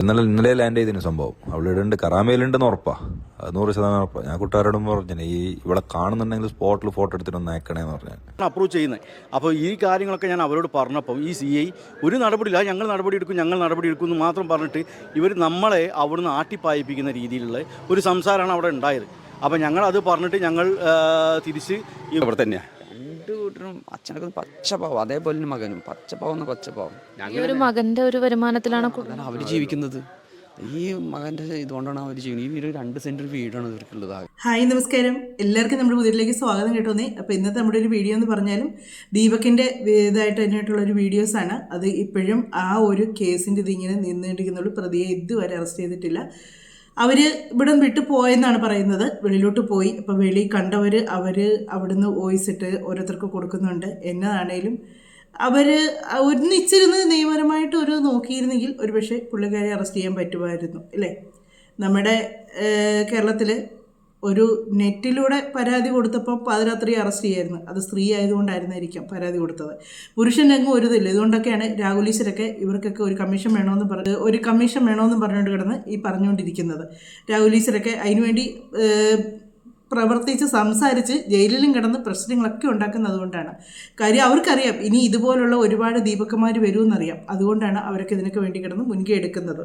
ഇന്നലെ ഇന്നലെ ലാൻഡ് ചെയ്തതിന് സംഭവം. അവിടെ ഉണ്ട് കറാമയിലുണ്ടെന്ന് ഉറപ്പാ. അത് നൂറ് ശതമാനം ഉറപ്പാണ് ഞാൻ കുട്ടാരോടും പറഞ്ഞു ഈ ഇവിടെ കാണുന്നുണ്ടെങ്കിൽ സ്പോട്ടിൽ ഫോട്ടോ എടുത്തിട്ട് ഒന്ന് അയക്കണേന്ന് പറഞ്ഞു അപ്രൂവ് ചെയ്യുന്നത് അപ്പോൾ ഈ കാര്യങ്ങളൊക്കെ ഞാൻ അവരോട് പറഞ്ഞപ്പോൾ ഈ സി ഐ ഒരു നടപടിയില്ല. ഞങ്ങൾ നടപടി എടുക്കും ഞങ്ങൾ നടപടി എടുക്കും എന്ന് മാത്രം പറഞ്ഞിട്ട് ഇവർ നമ്മളെ അവിടുന്ന് ആട്ടിപ്പായിപ്പിക്കുന്ന രീതിയിലുള്ള ഒരു സംസാരമാണ് അവിടെ ഉണ്ടായത്. അപ്പോൾ ഞങ്ങൾ അത് പറഞ്ഞിട്ട് ഞങ്ങൾ തിരിച്ച് ഇവിടെ തന്നെയാണ് രണ്ട് കൂട്ടരും അച്ഛനൊക്കെ പച്ചപ്പാവും അതേപോലെ മകനും പച്ചപ്പാവുന്ന പച്ചപ്പാവും ഈ ഒരു മകന്റെ ഒരു വരുമാനത്തിലാണ് കു- അതാണ് അവർ ജീവിക്കുന്നത്. ഈ മകന്റെ ഇതുകൊണ്ടാണ് അവർ ചെയ്യുന്നത് ഈ വീട് രണ്ട് സെന്റ് ഒരു വീടാണ് ഇവർക്കുള്ളത് ഹായ് നമസ്കാരം. എല്ലാവർക്കും നമ്മുടെ പുതിയതിലേക്ക് സ്വാഗതം കേട്ടോന്നേ. അപ്പോൾ ഇന്നത്തെ നമ്മുടെ ഒരു വീഡിയോ എന്ന് പറഞ്ഞാലും ദീപക്കിന്റെ ഇതായിട്ട് തന്നെയായിട്ടുള്ള ഒരു വീഡിയോസാണ് അത് ഇപ്പോഴും ആ ഒരു കേസിന്റെ ഇതിങ്ങനെ നിന്നുകൊണ്ടിരിക്കുന്നുള്ളൂ പ്രതിയെ ഇതുവരെ അറസ്റ്റ് ചെയ്തിട്ടില്ല. അവർ ഇവിടെ വിട്ടു പോയെന്നാണ് പറയുന്നത്. വെളിയിലോട്ട് പോയി. അപ്പോൾ വെളി കണ്ടവർ അവർ അവിടുന്ന് വോയിസ് ഇട്ട് ഓരോരുത്തർക്ക് കൊടുക്കുന്നുണ്ട്. എന്നതാണേലും അവർ ഒന്നിച്ചിരുന്ന് നിയമപരമായിട്ട് ഒരു നോക്കിയിരുന്നെങ്കിൽ ഒരുപക്ഷെ പുള്ളിക്കാരെ അറസ്റ്റ് ചെയ്യാൻ പറ്റുമായിരുന്നു. അല്ലേ? നമ്മുടെ കേരളത്തിൽ ഒരു നെറ്റിലൂടെ പരാതി കൊടുത്തപ്പോൾ പാതിരാത്രി അറസ്റ്റ് ചെയ്യായിരുന്നു. അത് സ്ത്രീ ആയതുകൊണ്ടായിരുന്നായിരിക്കാം പരാതി കൊടുത്തത്. പുരുഷൻ രംഗം ഒരു ഇതില്ല ഇതുകൊണ്ടൊക്കെയാണ് രാഹുലീശ്വരൊക്കെ ഇവർക്കൊക്കെ ഒരു കമ്മീഷൻ വേണമെന്ന് പറഞ്ഞ് ഒരു കമ്മീഷൻ വേണമെന്ന് പറഞ്ഞുകൊണ്ട് കിടന്ന് ഈ പറഞ്ഞുകൊണ്ടിരിക്കുന്നത്. രാഹുലീശ്വരൊക്കെ അതിനുവേണ്ടി പ്രവർത്തിച്ച് സംസാരിച്ച് ജയിലിലും കിടന്ന് പ്രശ്നങ്ങളൊക്കെ ഉണ്ടാക്കുന്നത് കൊണ്ടാണ്. കാര്യം അവർക്കറിയാം. ഇനി ഇതുപോലുള്ള ഒരുപാട് ദീപക്കന്മാർ വരുമെന്നറിയാം. അതുകൊണ്ടാണ് അവരൊക്കെ ഇതിനൊക്കെ വേണ്ടി കിടന്ന് മുൻകൈ എടുക്കുന്നത്.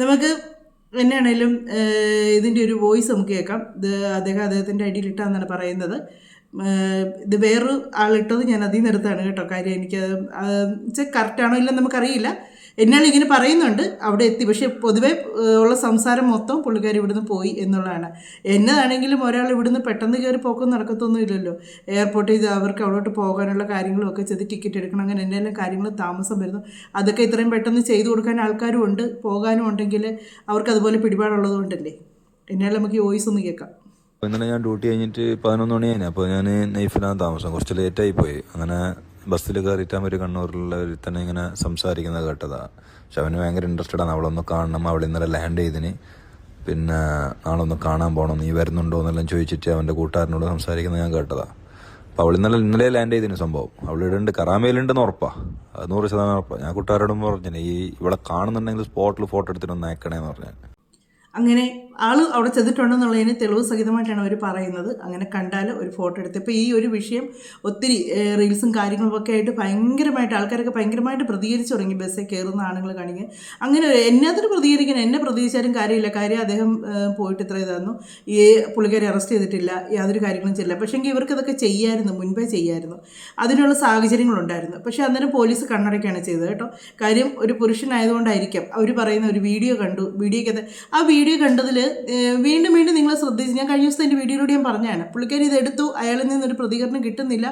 നമുക്ക് എന്നാണേലും ഇതിന്റെ ഒരു വോയിസ് നമുക്ക് കേൾക്കാം. ഇത് അദ്ദേഹം അദ്ദേഹത്തിന്റെ അടിയിലിട്ടാന്നാണ് പറയുന്നത്. ഇത് വേറൊരു ആളിട്ടത് ഞാൻ അതിൽ നിന്ന് എടുത്താണ് കേട്ടോ. കാര്യം എനിക്ക് വെച്ചാൽ കറക്റ്റാണോ ഇല്ലെന്ന് നമുക്കറിയില്ല. എന്നാൽ ഇങ്ങനെ പറയുന്നുണ്ട്. അവിടെ എത്തി. പക്ഷേ പൊതുവെ ഉള്ള സംസാരം മൊത്തം പുള്ളിക്കാർ ഇവിടുന്ന് പോയി എന്നുള്ളതാണ്. എന്നതാണെങ്കിലും ഒരാൾ ഇവിടുന്ന് പെട്ടെന്ന് കയറി പോക്കും നടക്കത്തൊന്നും ഇല്ലല്ലോ. എയർപോർട്ടിൽ ഇത് അവർക്ക് അവിടോട്ട് പോകാനുള്ള കാര്യങ്ങളും ഒക്കെ ചെയ്ത് ടിക്കറ്റ് എടുക്കണം. അങ്ങനെ എന്തെല്ലാം കാര്യങ്ങൾ താമസം വരുന്നു. അതൊക്കെ ഇത്രയും പെട്ടെന്ന് ചെയ്തു കൊടുക്കാൻ ആൾക്കാരും ഉണ്ട്. പോകാനും ഉണ്ടെങ്കിൽ അവർക്ക് അതുപോലെ പിടിപാടുള്ളത് കൊണ്ടല്ലേ. എന്നാൽ നമുക്ക് വോയിസ് ഒന്ന് കേൾക്കാം. ഇന്നലെ ഞാൻ ഡ്യൂട്ടി കഴിഞ്ഞിട്ട് പതിനൊന്ന് മണിയായിരുന്നു അപ്പോൾ ഞാൻ നൈഫിലാണ് താമസം. കുറച്ച് ലേറ്റായി പോയി. അങ്ങനെ ബസ്സിൽ കയറിയിട്ട് അവർ ഒരു തന്നെ ഇങ്ങനെ സംസാരിക്കുന്നത് കേട്ടതാ. പക്ഷെ അവന് ഭയങ്കര ഇൻട്രസ്റ്റഡ് ആണ്. അവളൊന്ന് കാണണം. അവൾ ഇന്നലെ ലാൻഡ് ചെയ്തിന്. പിന്നെ നാളെ ഒന്ന് കാണാൻ പോകണം നീ വരുന്നുണ്ടോ എന്നെല്ലാം ചോദിച്ചിട്ട് അവന്റെ കൂട്ടുകാരനോട് സംസാരിക്കുന്നത് ഞാൻ കേട്ടതാ. അപ്പോൾ അവൾ ഇന്നലെ ഇന്നലെ ലാൻഡ് ചെയ്തിന് സംഭവം. അവളിവിടെ ഉണ്ട് കറാമയിലുണ്ടെന്ന് ഉറപ്പാണ് അത് നൂറ് ശതമാനം ഉറപ്പാണ് ഞാൻ കൂട്ടുകാരോടും പറഞ്ഞു ഈ ഇവിടെ കാണുന്നുണ്ടെങ്കിൽ സ്പോട്ടിൽ ഫോട്ടോ എടുത്തിട്ട് ഒന്ന് അയക്കണേന്ന് പറഞ്ഞു. അങ്ങനെ ആൾ അവിടെ ചെന്നിട്ടുണ്ടെന്നുള്ളതിന് തെളിവ് സഹിതമായിട്ടാണ് അവർ പറയുന്നത്. അങ്ങനെ കണ്ടാൽ ഒരു ഫോട്ടോ എടുത്ത്. ഇപ്പോൾ ഈ ഒരു വിഷയം ഒത്തിരി റീൽസും കാര്യങ്ങളും ഒക്കെ ആയിട്ട് ഭയങ്കരമായിട്ട് ആൾക്കാരൊക്കെ ഭയങ്കരമായിട്ട് പ്രതികരിച്ചു തുടങ്ങി. ബസ്സിൽ കയറുന്ന ആണുങ്ങൾ കാണിക്കുക അങ്ങനെ എന്നതിന് പ്രതികരിക്കണം എന്നെ പ്രതികരിച്ചാലും കാര്യമില്ല. കാര്യം അദ്ദേഹം പോയിട്ട് ഇത്ര ഇതായിരുന്നു ഈ പുള്ളിക്കാരെ അറസ്റ്റ് ചെയ്തിട്ടില്ല. യാതൊരു കാര്യങ്ങളും ചെയ്യില്ല പക്ഷേങ്കിൽ ഇവർക്ക് ഇതൊക്കെ ചെയ്യായിരുന്നു മുൻപേ ചെയ്യായിരുന്നു. അതിനുള്ള സാഹചര്യങ്ങളുണ്ടായിരുന്നു. പക്ഷേ അന്നേരം പോലീസ് കണ്ണടയ്ക്കാണ് ചെയ്തത് കേട്ടോ. കാര്യം ഒരു പുരുഷനായതുകൊണ്ടായിരിക്കാം. അവർ പറയുന്ന ഒരു വീഡിയോ കണ്ടു. വീഡിയോക്കകത്ത് ആ വീഡിയോ കണ്ടതിൽ വീണ്ടും വീണ്ടും നിങ്ങൾ ശ്രദ്ധിച്ച് ഞാൻ കഴിഞ്ഞ ദിവസം എന്റെ വീഡിയോയിലൂടെ ഞാൻ പറഞ്ഞാണ് പുള്ളിക്കാരി ഇത് എടുത്തു അയാളിൽ നിന്നൊരു പ്രതികരണം കിട്ടുന്നില്ല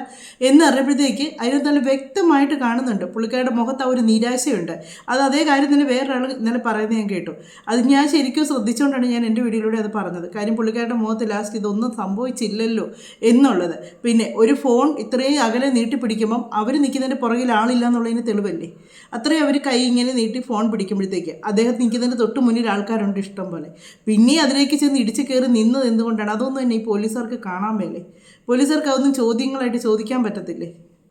എന്ന് അറിഞ്ഞപ്പോഴത്തേക്ക് അതിനകത്ത് നല്ല വ്യക്തമായിട്ട് കാണുന്നുണ്ട്. പുള്ളിക്കാരുടെ മുഖത്ത് ആ ഒരു നിരാശയുണ്ട്. അത് അതേ കാര്യം തന്നെ വേറൊരാൾ ഇന്നലെ പറയുന്നത് ഞാൻ കേട്ടു. അത് ഞാൻ ശരിക്കും ശ്രദ്ധിച്ചുകൊണ്ടാണ് ഞാൻ എന്റെ വീഡിയോയിലൂടെ അത് പറഞ്ഞത്. കാര്യം പുള്ളിക്കാരുടെ മുഖത്ത് ലാസ്റ്റ് ഇതൊന്നും സംഭവിച്ചില്ലല്ലോ എന്നുള്ളത്. പിന്നെ ഒരു ഫോൺ ഇത്രയും അകലെ നീട്ടിപ്പിടിക്കുമ്പം അവർ നിൽക്കുന്നതിന്റെ പുറകിൽ ആളില്ല എന്നുള്ളതിന് തെളിവല്ലേ? അത്രയും അവർ കൈ ഇങ്ങനെ നീട്ടി ഫോൺ പിടിക്കുമ്പോഴത്തേക്ക് അദ്ദേഹം നിൽക്കുന്നതിന്റെ തൊട്ട് മുന്നിൽ ആൾക്കാരുണ്ട് ഇഷ്ടം പോലെ. പിന്നെ അതിലേക്ക് ചെന്ന് ഇടിച്ചു കയറി നിന്നത് എന്തുകൊണ്ടാണ്? അതൊന്നും തന്നെ ഈ പോലീസുകാർക്ക് കാണാൻ മേലേ. പോലീസുകാർക്ക് അതൊന്നും ചോദ്യങ്ങളായിട്ട് ചോദിക്കാൻ പറ്റത്തില്ലേ?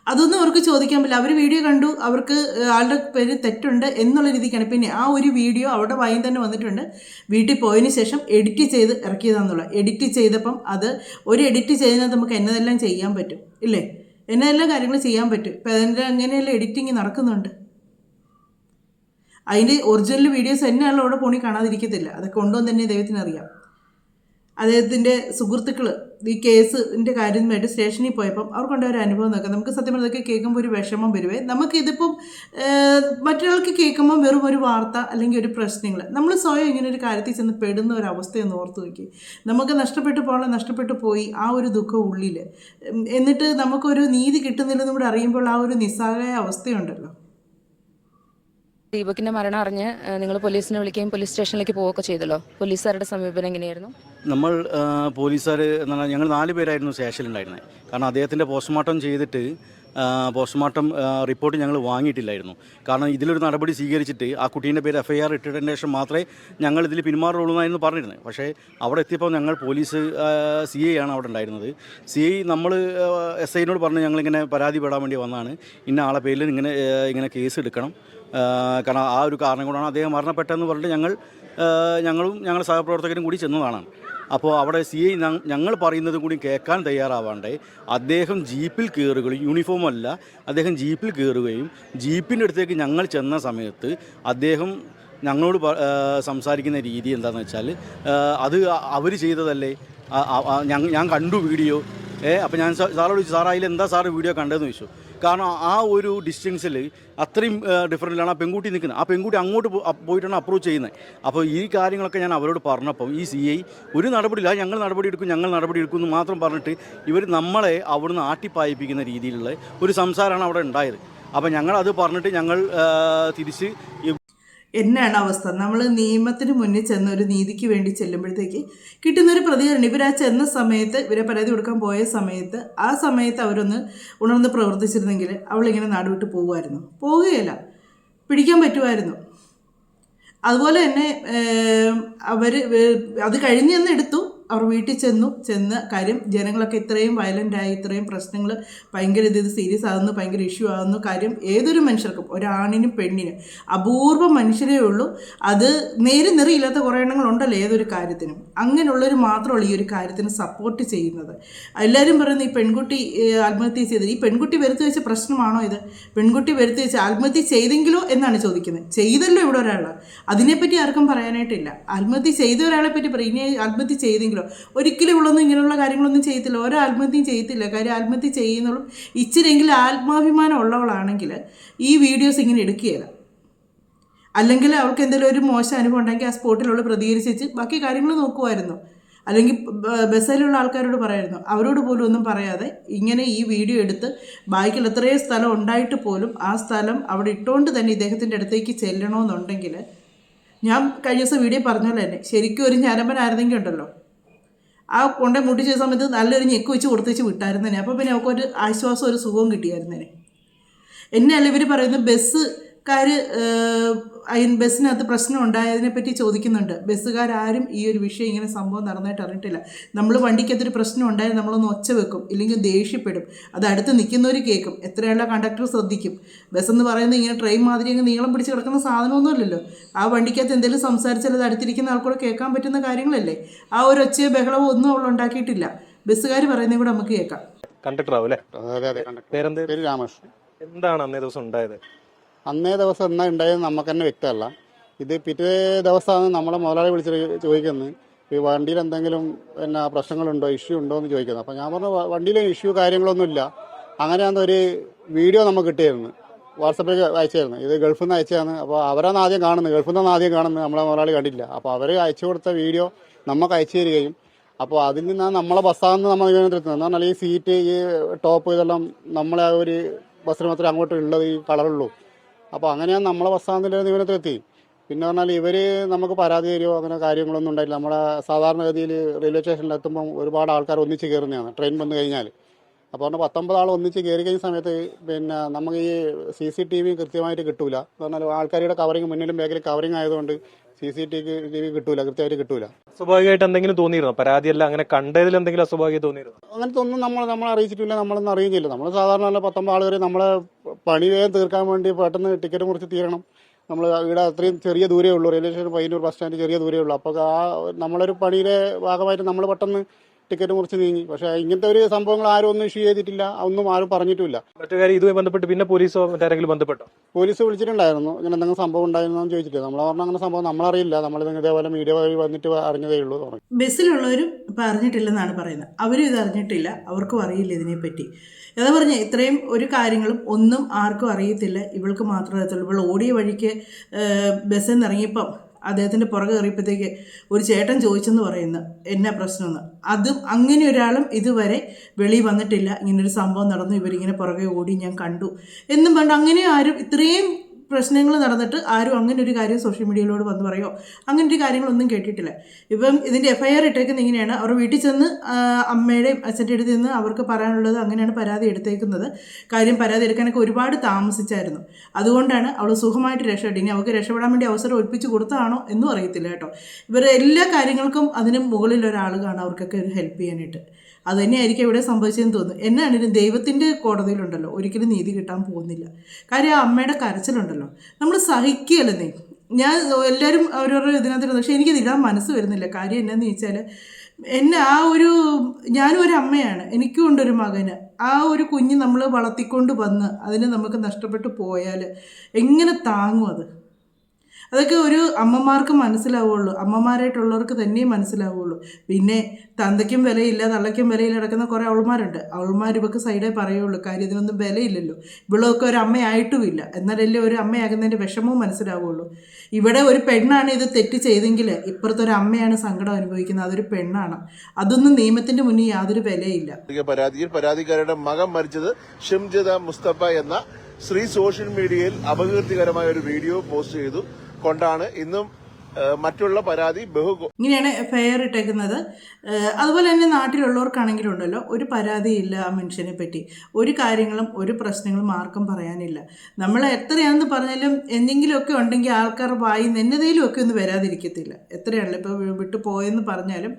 അതൊന്നും അവർക്ക് ചോദിക്കാൻ പറ്റില്ല അവർ വീഡിയോ കണ്ടു അവർക്ക് ആളുടെ പേര് തെറ്റുണ്ട് എന്നുള്ള രീതിക്കാണ്. പിന്നെ ആ ഒരു വീഡിയോ അവിടെ വായും തന്നെ വന്നിട്ടുണ്ട്. വീട്ടിൽ പോയതിന് ശേഷം എഡിറ്റ് ചെയ്ത് ഇറക്കിയതാന്നുള്ള എഡിറ്റ് ചെയ്തപ്പം അത് ഒരു എഡിറ്റ് ചെയ്യുന്നത് നമുക്ക് എന്നതെല്ലാം ചെയ്യാൻ പറ്റും ഇല്ലേ? എന്നതെല്ലാം കാര്യങ്ങൾ ചെയ്യാൻ പറ്റും. ഇപ്പം അതിന്റെ അങ്ങനെയല്ല എഡിറ്റിങ് നടക്കുന്നുണ്ട്. അതിന്റെ ഒറിജിനൽ വീഡിയോസ് തന്നെയുള്ള അവിടെ പോണി കാണാതിരിക്കത്തില്ല. അതൊക്കെ ഉണ്ടോ തന്നെ ദൈവത്തിന് അറിയാം. അദ്ദേഹത്തിന്റെ സുഹൃത്തുക്കൾ ഈ കേസിന്റെ കാര്യമായിട്ട് സ്റ്റേഷനിൽ പോയപ്പം അവർക്കുണ്ട ഒരു അനുഭവം നോക്കാം നമുക്ക് സത്യം പറഞ്ഞതൊക്കെ കേൾക്കുമ്പോൾ ഒരു വിഷമം വരുവേ. നമുക്കിതിപ്പം മറ്റൊരാൾക്ക് കേൾക്കുമ്പോൾ വെറും ഒരു വാർത്ത അല്ലെങ്കിൽ ഒരു പ്രശ്നങ്ങൾ. നമ്മൾ സ്വയം ഇങ്ങനെ ഒരു കാര്യത്തിൽ ചെന്ന് പെടുന്ന ഒരു അവസ്ഥയെന്ന് ഓർത്ത് നോക്കി നമുക്ക് നഷ്ടപ്പെട്ടു പോകണം നഷ്ടപ്പെട്ടു പോയി ആ ഒരു ദുഃഖം ഉള്ളിൽ എന്നിട്ട് നമുക്കൊരു നീതി കിട്ടുന്നില്ലെന്നും കൂടെ അറിയുമ്പോൾ ആ ഒരു നിസ്സഹായ അവസ്ഥയുണ്ടല്ലോ. ദീപകിന്റെ മരണം അറിഞ്ഞ് നിങ്ങൾ പോലീസിനെ വിളിക്കുകയും പോലീസ് സ്റ്റേഷനിലേക്ക് പോവുകയൊക്കെ ചെയ്തല്ലോ. പോലീസുകാരുടെ സമീപനം എങ്ങനെയായിരുന്നു? നമ്മൾ പോലീസുകാർ എന്ന് പറഞ്ഞാൽ ഞങ്ങൾ നാല് പേരായിരുന്നു സ്റ്റേഷനിലുണ്ടായിരുന്നത് കാരണം അദ്ദേഹത്തിന്റെ പോസ്റ്റ്മോർട്ടം ചെയ്തിട്ട് പോസ്റ്റ്മോർട്ടം റിപ്പോർട്ട് ഞങ്ങൾ വാങ്ങിയിട്ടില്ലായിരുന്നു. കാരണം ഇതിലൊരു നടപടി സ്വീകരിച്ചിട്ട് ആ കുട്ടീന്റെ പേര് എഫ് ഐ ആർ ഇട്ടതിന് ശേഷം മാത്രമേ ഞങ്ങൾ ഇതിൽ പിന്മാറുള്ളൂ എന്നായിരുന്നു പറഞ്ഞിരുന്നത് പക്ഷേ അവിടെ എത്തിയപ്പോൾ ഞങ്ങൾ പോലീസ് സി ഐ ആണ് അവിടെ ഉണ്ടായിരുന്നത്. സി ഐ നമ്മൾ എസ് ഐനോട് പറഞ്ഞ് ഞങ്ങളിങ്ങനെ പരാതിപ്പെടാൻ വേണ്ടി വന്നതാണ് ഇന്ന ആളെ പേരിൽ ഇങ്ങനെ ഇങ്ങനെ കേസ് എടുക്കണം. കാരണം ആ ഒരു കാരണം കൊണ്ടാണ് അദ്ദേഹം മരണപ്പെട്ടതെന്ന് പറഞ്ഞിട്ട് ഞങ്ങൾ ഞങ്ങളും ഞങ്ങളുടെ സഹപ്രവർത്തകരും കൂടി ചെന്നതാണ്. അപ്പോൾ അവിടെ സി ഐ ഞങ്ങൾ പറയുന്നത് കൂടി കേൾക്കാൻ തയ്യാറാവാണ്ടേ. അദ്ദേഹം ജീപ്പിൽ കയറുകയും യൂണിഫോം അല്ല അദ്ദേഹം ജീപ്പിൽ കയറുകയും ജീപ്പിന്റെ അടുത്തേക്ക് ഞങ്ങൾ ചെന്ന സമയത്ത് അദ്ദേഹം ഞങ്ങളോട് സംസാരിക്കുന്ന രീതി എന്താണെന്ന് വെച്ചാൽ അത് അവർ ചെയ്തതല്ലേ? ഞാൻ കണ്ടു വീഡിയോ. ഏ അപ്പോൾ ഞാൻ സാറോട് ചോദിച്ചു സാർ അതിൽ എന്താ സാറ് വീഡിയോ കണ്ടതെന്ന് ചോദിച്ചു. കാരണം ആ ഒരു ഡിസ്റ്റൻസിൽ അത്രയും ഡിഫറന്റിലാണ് ആ പെൺകുട്ടി നിൽക്കുന്നത്. ആ പെൺകുട്ടി അങ്ങോട്ട് പോയിട്ടാണ് അപ്രോച്ച് ചെയ്യുന്നത്. അപ്പോൾ ഈ കാര്യങ്ങളൊക്കെ ഞാൻ അവരോട് പറഞ്ഞപ്പോൾ ഈ സി ഐ ഒരു നടപടിയില്ല ഞങ്ങൾ നടപടി എടുക്കും ഞങ്ങൾ നടപടി എടുക്കും എന്ന് മാത്രം പറഞ്ഞിട്ട് ഇവർ നമ്മളെ അവിടുന്ന് ആട്ടിപ്പായിപ്പിക്കുന്ന രീതിയിലുള്ള ഒരു സംസാരമാണ് അവിടെ ഉണ്ടായത്. അപ്പോൾ ഞങ്ങൾ അത് പറഞ്ഞിട്ട് ഞങ്ങൾ തിരിച്ച് എന്നാണ് അവസ്ഥ. നമ്മൾ നിയമത്തിന് മുന്നിൽ ചെന്ന ഒരു നീതിക്ക് വേണ്ടി ചെല്ലുമ്പോഴത്തേക്ക് കിട്ടുന്നൊരു പ്രതികരണം. ഇവർ ആ ചെന്ന സമയത്ത് ഇവരെ പരാതി കൊടുക്കാൻ പോയ സമയത്ത് ആ സമയത്ത് അവരൊന്ന് ഉണർന്ന് പ്രവർത്തിച്ചിരുന്നെങ്കിൽ അവളിങ്ങനെ നാടുവിട്ട് പോകുമായിരുന്നു പോവുകയല്ല. പിടിക്കാൻ പറ്റുമായിരുന്നു. അതുപോലെ തന്നെ അവർ അത് കഴിഞ്ഞെന്ന് എടുത്തു. അവർ വീട്ടിൽ ചെന്നു ചെന്ന് കാര്യം ജനങ്ങളൊക്കെ ഇത്രയും വയലന്റായി ഇത്രയും പ്രശ്നങ്ങൾ ഭയങ്കര ഇത് സീരിയസ് ആകുന്നു ഭയങ്കര ഇഷ്യൂ ആകുന്നു കാര്യം ഏതൊരു മനുഷ്യർക്കും ഒരാണിനും പെണ്ണിനും അപൂർവ മനുഷ്യരേ ഉള്ളൂ. അത് നേരെ നിറയില്ലാത്ത കുറേ എണ്ണങ്ങളുണ്ടല്ലോ ഏതൊരു കാര്യത്തിനും. അങ്ങനെയുള്ളവർ മാത്രമുള്ള ഈ ഒരു കാര്യത്തിന് സപ്പോർട്ട് ചെയ്യുന്നത്. എല്ലാവരും പറയുന്നത് ഈ പെൺകുട്ടി ആത്മഹത്യ ചെയ്തത്. ഈ പെൺകുട്ടി വരുത്തി വെച്ച പ്രശ്നമാണോ ഇത്? പെൺകുട്ടി വരുത്തി വെച്ച് ആത്മഹത്യ ചെയ്തെങ്കിലോ എന്നാണ് ചോദിക്കുന്നത്. ചെയ്തല്ലോ ഇവിടെ ഒരാൾ അതിനെപ്പറ്റി ആർക്കും പറയാനായിട്ടില്ല. ആത്മഹത്യ ചെയ്ത ഒരാളെ പറ്റി പറയും. ഇനി ആത്മഹത്യ ചെയ്തെങ്കിലോ ഒരിക്കലും ഇവളൊന്നും ഇങ്ങനെയുള്ള കാര്യങ്ങളൊന്നും ചെയ്യത്തില്ല. ഓരോ ആത്മഹത്യയും ചെയ്യത്തില്ല. കാര്യം ആത്മഹത്യ ചെയ്യുന്നുള്ളൂ ഇച്ചിരെങ്കിലും ആത്മാഭിമാനം ഉള്ളവളാണെങ്കിൽ ഈ വീഡിയോസ് ഇങ്ങനെ എടുക്കുകയില്ല. അല്ലെങ്കിൽ അവൾക്ക് എന്തെങ്കിലും ഒരു മോശം അനുഭവം ഉണ്ടെങ്കിൽ ആ സ്പോട്ടിലുള്ള പ്രതികരിച്ച് ബാക്കി കാര്യങ്ങൾ നോക്കുമായിരുന്നു. അല്ലെങ്കിൽ ബസ്സിലുള്ള ആൾക്കാരോട് പറയായിരുന്നു. അവരോട് പോലും ഒന്നും പറയാതെ ഇങ്ങനെ ഈ വീഡിയോ എടുത്ത് ബാക്കിൽ എത്രയോ സ്ഥലം ഉണ്ടായിട്ട് പോലും ആ സ്ഥലം അവിടെ ഇട്ടുകൊണ്ട് തന്നെ ഇദ്ദേഹത്തിന്റെ അടുത്തേക്ക് ചെല്ലണമെന്നുണ്ടെങ്കിൽ ഞാൻ കഴിഞ്ഞ ദിവസം വീഡിയോ പറഞ്ഞല്ലോ തന്നെ ശരിക്കും ഒരു ഞരമ്പനായിരുന്നെങ്കിൽ ഉണ്ടല്ലോ. ആ കൊണ്ടേ മുടി ചെയ്ത സമയത്ത് നല്ലൊരു ഞെക്ക് വെച്ച് കൊടുത്തേച്ച് വിട്ടായിരുന്നേനെ. അപ്പോൾ പിന്നെ അവൾക്കൊരു ആശ്വാസം ഒരു സുഖവും കിട്ടിയായിരുന്നേനെ. എന്നെ അല്ല ഇവർ പറയുന്നത് ബസ്സുകാർ അയൻ ബസ്സിനകത്ത് പ്രശ്നം ഉണ്ടായതിനെ പറ്റി ചോദിക്കുന്നുണ്ട്. ബസ്സുകാരും ഈ ഒരു വിഷയം ഇങ്ങനെ സംഭവം നടന്നായിട്ട് അറിഞ്ഞിട്ടില്ല. നമ്മൾ വണ്ടിക്കകത്തൊരു പ്രശ്നം ഉണ്ടായാൽ നമ്മളൊന്ന് ഒച്ച വെക്കും ഇല്ലെങ്കിൽ ദേഷ്യപ്പെടും. അത് അടുത്ത് നിൽക്കുന്നവർ കേൾക്കും. എത്രയുള്ള കണ്ടക്ടർ ശ്രദ്ധിക്കും. ബസ് എന്ന് പറയുന്നത് ഇങ്ങനെ ട്രെയിൻ മാതിരി അങ്ങ് നീളം പിടിച്ച് കിടക്കുന്ന സാധനമൊന്നുമല്ലല്ലോ ആ വണ്ടിക്കകത്ത് എന്തെങ്കിലും സംസാരിച്ചാൽ അത് അടുത്തിരിക്കുന്ന ആൾക്കൂടെ കേൾക്കാൻ പറ്റുന്ന കാര്യങ്ങളല്ലേ? ആ ഒരു ഒച്ചയോ ബഹളവും ഒന്നും അവൾ ഉണ്ടാക്കിയിട്ടില്ല. ബസ്സുകാർ പറയുന്നതും കൂടെ നമുക്ക് കേൾക്കാം. കണ്ടക്ടർ ആവും അല്ലേ? അതെ അതെ കണ്ടക്ടർ. പേരെന്ത്? പേര് രാമകൃഷ്ണൻ. എന്താണ് അന്നേ ദിവസം ഉണ്ടായത്? അന്നേ ദിവസം എന്നാ ഉണ്ടായത് നമുക്ക് തന്നെ വ്യക്തമല്ല. ഇത് പിറ്റേ ദിവസമാണ് നമ്മളെ മുതലാളി വിളിച്ച് ചോദിക്കുന്നത് ഈ വണ്ടിയിൽ എന്തെങ്കിലും എന്നാ പ്രശ്നങ്ങളുണ്ടോ ഇഷ്യൂ ഉണ്ടോ എന്ന് ചോദിക്കുന്നത്. അപ്പോൾ ഞാൻ പറഞ്ഞു വണ്ടിയിൽ ഇഷ്യൂ കാര്യങ്ങളൊന്നുമില്ല. അങ്ങനെയാണെന്ന് ഒരു വീഡിയോ നമുക്ക് കിട്ടിയിരുന്നു. വാട്സപ്പിൽ അയച്ചായിരുന്നു ഇത് ഗൾഫിൽ നിന്ന് അയച്ചതാണ്. അപ്പോൾ അവരാണ് ആദ്യം കാണുന്നത്. ഗൾഫിൽ നിന്നാണ് ആദ്യം കാണുന്നത്. നമ്മളെ മുതലാളി കണ്ടില്ല. അപ്പോൾ അവർ അയച്ചു കൊടുത്ത വീഡിയോ നമുക്ക് അയച്ചു തരികയും അപ്പോൾ അതിൽ നിന്നാണ് നമ്മളെ ബസ്സാന്ന് നമ്മൾ തിരുത്തുന്നത് എന്ന് പറഞ്ഞാൽ ഈ സീറ്റ് ഈ ടോപ്പ് ഇതെല്ലാം നമ്മളെ ഒരു ബസ്സിന് മാത്രമേ അങ്ങോട്ട് ഉള്ളത് ഈ കളറുള്ളൂ അപ്പോൾ അങ്ങനെയാണ് നമ്മളെ ബസ്സാന്നിന്റെ നിയമനത്തിലെത്തി പിന്നെ പറഞ്ഞാൽ ഇവർ നമുക്ക് പരാതി തരുമോ അങ്ങനെ കാര്യങ്ങളൊന്നും ഉണ്ടായില്ല. നമ്മുടെ സാധാരണഗതിയിൽ റെയിൽവേ സ്റ്റേഷനിൽ എത്തുമ്പം ഒരുപാട് ആൾക്കാർ ഒന്നിച്ച് കയറുന്നതാണ് ട്രെയിൻ വന്നു കഴിഞ്ഞാൽ അപ്പോൾ പറഞ്ഞാൽ പത്തൊമ്പത് ആൾ ഒന്നിച്ച് കയറി കഴിഞ്ഞ സമയത്ത് പിന്നെ നമുക്ക് ഈ സി സി ടി വി കൃത്യമായിട്ട് കിട്ടൂല. എന്ന് പറഞ്ഞാൽ ആൾക്കാരുടെ കവറിങ് മുന്നിലും ബാക്കിൽ കവറിങ് ആയതുകൊണ്ട് സി സി ടി വി കിട്ടൂല കൃത്യമായിട്ട് കിട്ടൂല. സ്വാഭാവികമായിട്ട് എന്തെങ്കിലും തോന്നിയിരുന്നോ? പരാതിയല്ല അങ്ങനെ കണ്ടതിൽ എന്തെങ്കിലും അസ്വാഭാവികം തോന്നിയിരുന്നു? അങ്ങനത്തെ ഒന്നും നമ്മൾ നമ്മൾ അറിയിച്ചിട്ടില്ല നമ്മളൊന്നും അറിയുന്നില്ല. നമ്മൾ സാധാരണ പത്തൊമ്പത് പത്തൊമ്പത് ആളുകൾ നമ്മളെ പണി വേഗം തീർക്കാൻ വേണ്ടി പെട്ടെന്ന് ടിക്കറ്റ് മുറിച്ച് തീരണം. നമ്മൾ ഇവിടെ അത്രയും ചെറിയ ദൂരമേ ഉള്ളൂ. Railway station Payyanur bus stand ചെറിയ ദൂരമേ ഉള്ളൂ. അപ്പോൾ ആ നമ്മളൊരു പണിയുടെ ഭാഗമായിട്ട് നമ്മൾ പെട്ടെന്ന് ടിക്കറ്റ് മുറിച്ച് നീങ്ങി. പക്ഷെ ഇങ്ങനത്തെ ഒരു സംഭവങ്ങൾ ആരും ഒന്നും ഇഷ്യൂ ചെയ്തിട്ടില്ല. ഒന്നും ആരും പറഞ്ഞിട്ടില്ല. മറ്റുകാരി ഇതുമായി ബന്ധപ്പെട്ട് പിന്നെ പോലീസോ മറ്റാരെങ്കിലും ബന്ധപ്പെട്ടോ? പോലീസ് വിളിച്ചിട്ടുണ്ടായിരുന്നു. ഇങ്ങനെ എന്തെങ്കിലും സംഭവം ഉണ്ടായിരുന്നോ എന്ന് ചോദിച്ചിട്ട് നമ്മൾ പറഞ്ഞ അങ്ങനെ സംഭവം നമ്മളറിയില്ല. നമ്മൾ ഇതേപോലെ മീഡിയ വഴി വന്നിട്ട് അറിഞ്ഞതേ ഉള്ളൂ പറഞ്ഞു. ബസ്സിലുള്ളവരും ഇപ്പം അറിഞ്ഞിട്ടില്ലെന്നാണ് പറയുന്നത്. അവരും ഇത് അറിഞ്ഞിട്ടില്ല. അവർക്കും അറിയില്ല ഇതിനെപ്പറ്റി. എന്താ പറഞ്ഞ ഇത്രയും ഒരു കാര്യങ്ങളും ഒന്നും ആർക്കും അറിയത്തില്ല. ഇവൾക്ക് മാത്രമേ അറിയത്തുള്ളൂ. ഇവൾ ഓടിയ വഴിക്ക് ബസ്സിൽ നിന്ന് ഇറങ്ങിയപ്പം അദ്ദേഹത്തിന്റെ പുറകെ കയറിയപ്പോഴത്തേക്ക് ഒരു ചേട്ടൻ ചോദിച്ചെന്ന് പറയുന്നു എന്നാ പ്രശ്നമെന്ന്? അതും അങ്ങനെ ഒരാളും ഇതുവരെ വെളിയിൽ വന്നിട്ടില്ല. ഇങ്ങനൊരു സംഭവം നടന്നു. ഇവരിങ്ങനെ പുറകെ ഓടി ഞാൻ കണ്ടു. എന്നും പണ്ട് അങ്ങനെ ആരും ഇത്രയും പ്രശ്നങ്ങൾ നടന്നിട്ട് ആരും അങ്ങനെ ഒരു കാര്യം സോഷ്യൽ മീഡിയയിലൂടെ വന്ന് പറയോ? അങ്ങനെ ഒരു കാര്യങ്ങളൊന്നും കേട്ടിട്ടില്ല. ഇപ്പം ഇതിന്റെ എഫ് ഐ ആർ ഇട്ടേക്കുന്നത് ഇങ്ങനെയാണ്. അവർ വീട്ടിൽ ചെന്ന് അമ്മയുടെയും അച്ഛന്റെ അടുത്ത് നിന്ന് അവർക്ക് പറയാനുള്ളത് അങ്ങനെയാണ് പരാതി എടുത്തേക്കുന്നത്. കാര്യം പരാതി എടുക്കാനൊക്കെ ഒരുപാട് താമസിച്ചായിരുന്നു. അതുകൊണ്ടാണ് അവൾ സുഖമായിട്ട് രക്ഷപ്പെട്ടു ഇനി അവൾക്ക് രക്ഷപ്പെടാൻ വേണ്ടി അവസരം ഒഴിപ്പിച്ച് കൊടുത്തതാണോ എന്നും അറിയത്തില്ല കേട്ടോ. ഇവർ എല്ലാ കാര്യങ്ങൾക്കും അതിന് മുകളിൽ ഒരാൾ കാണും അവർക്കൊക്കെ ഒരു ഹെൽപ്പ് ചെയ്യാനായിട്ട്. അത് തന്നെയായിരിക്കും ഇവിടെ സംഭവിച്ചതെന്ന് തോന്നുന്നു. എന്നാണെങ്കിലും ദൈവത്തിന്റെ കോടതിയിലുണ്ടല്ലോ. ഒരിക്കലും നീതി കിട്ടാൻ പോകുന്നില്ല. കാര്യം ആ അമ്മയുടെ കരച്ചിലുണ്ടല്ലോ. നമ്മൾ സഹിക്കുകയല്ലെന്നേ ഞാൻ എല്ലാവരും അവരവരുടെ ഇതിനകത്ത് പക്ഷേ എനിക്ക് ഇടാൻ മനസ്സ് വരുന്നില്ല. കാര്യം എന്നാന്ന് ചോദിച്ചാൽ എന്നെ ആ ഒരു ഞാനും ഒരു അമ്മയാണ്. എനിക്കും ഉണ്ടൊരു മകന്. ആ ഒരു കുഞ്ഞ് നമ്മൾ വളർത്തിക്കൊണ്ട് വന്ന് അതിന് നമുക്ക് നഷ്ടപ്പെട്ടു പോയാൽ എങ്ങനെ താങ്ങും അത്? അതൊക്കെ ഒരു അമ്മമാർക്ക് മനസ്സിലാവുള്ളൂ. അമ്മമാരായിട്ടുള്ളവർക്ക് തന്നെ മനസ്സിലാവുള്ളൂ. പിന്നെ തന്തയ്ക്കും വിലയില്ല തള്ളയ്ക്കും വിലയില്ല നടക്കുന്ന കുറേ അവൾമാരുണ്ട്. അവൾമാർ ഇവക്ക് സൈഡേ പറയുള്ളൂ കാര്യം ഇതിനൊന്നും വിലയില്ലല്ലോ. ഇവളൊക്കെ ഒരു അമ്മയായിട്ടുമില്ല. എന്നാലല്ലേ ഒരു അമ്മയാകുന്നതിന്റെ വിഷമവും മനസ്സിലാവുള്ളൂ. ഇവിടെ ഒരു പെണ്ണാണ് ഇത് തെറ്റ് ചെയ്തെങ്കിൽ ഇപ്പുറത്തൊരു അമ്മയാണ് സങ്കടം അനുഭവിക്കുന്നത്. അതൊരു പെണ്ണാണ്. അതൊന്നും നിയമത്തിന്റെ മുന്നിൽ യാതൊരു വിലയില്ല. പരാതിയിൽ പരാതിക്കാരുടെ മകൻ മരിച്ചത് ഷിംജിത മുസ്തഫ എന്ന സ്ത്രീ സോഷ്യൽ മീഡിയയിൽ അപകീർത്തികരമായ ഒരു വീഡിയോ പോസ്റ്റ് ചെയ്തു. കൊണ്ടാണ് ഇന്നും മറ്റുള്ള പരാതി ബഹു ഇങ്ങനെയാണ് എഫ്ഐആർ ഇട്ടേക്കുന്നത്. അതുപോലെ തന്നെ നാട്ടിലുള്ളവർക്കാണെങ്കിലും ഉണ്ടല്ലോ ഒരു പരാതിയില്ല ആ മനുഷ്യനെ പറ്റി. ഒരു കാര്യങ്ങളും ഒരു പ്രശ്നങ്ങളും ആർക്കും പറയാനില്ല. നമ്മൾ എത്രയാണെന്ന് പറഞ്ഞാലും എന്തെങ്കിലുമൊക്കെ ഉണ്ടെങ്കിൽ ആൾക്കാർ വായി എന്നതേലും ഒക്കെ ഒന്നും വരാതിരിക്കത്തില്ല. എത്രയാണല്ലോ ഇപ്പോൾ വിട്ടു പോയെന്ന് പറഞ്ഞാലും